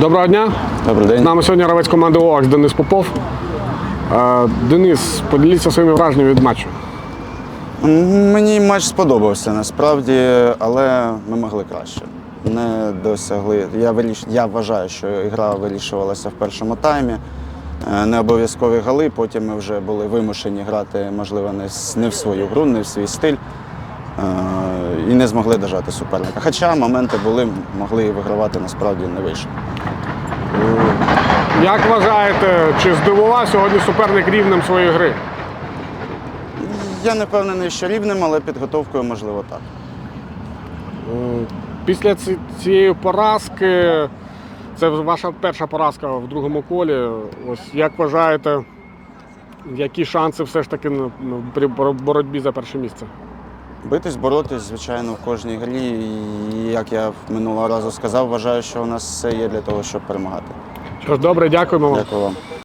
Доброго дня. Добрий З нами сьогодні гравець команди ОАКС Денис Попов. Е, Денис, поділіться своїми враженнями від матчу. Мені матч сподобався насправді, але ми могли краще. Не досягли. Я, виріш... я вважаю, що гра вирішувалася в першому таймі. Е, Не обов'язкові гали, потім ми вже були вимушені грати, можливо, не в свою гру, не в свій стиль. Е, І не змогли дожати суперника. Хоча моменти були, могли і вигравати, насправді не вийшло. Як вважаєте, чи здивував сьогодні суперник рівнем своєї гри? Я не впевнений, що рівним, але підготовкою можливо так. Е, Після цієї поразки, це ваша перша поразка в другому колі. Ось як вважаєте, які шанси все ж таки при боротьбі за перше місце? Битись, боротись, звичайно, в кожній грі. І як я минулого разу сказав, вважаю, що у нас все є для того, щоб перемагати. Що ж, добре, дякуємо вам. Дякую вам.